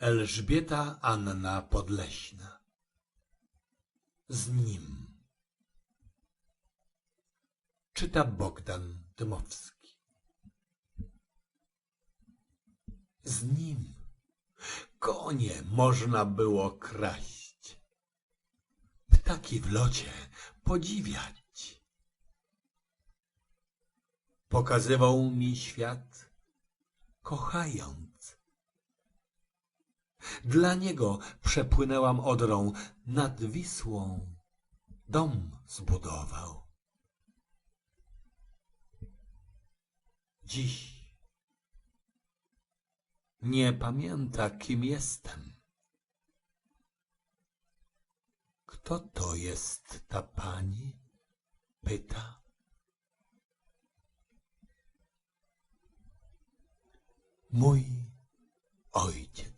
Elżbieta Anna Podleśna Z nim Czyta Bogdan Dymowski Z nim konie można było kraść, ptaki w locie podziwiać. Pokazywał mi świat, kochając. Dla niego przepłynęłam Odrą, nad Wisłą dom zbudował. Dziś nie pamięta, kim jestem. Kto to jest ta pani? Pyta. Mój ojciec.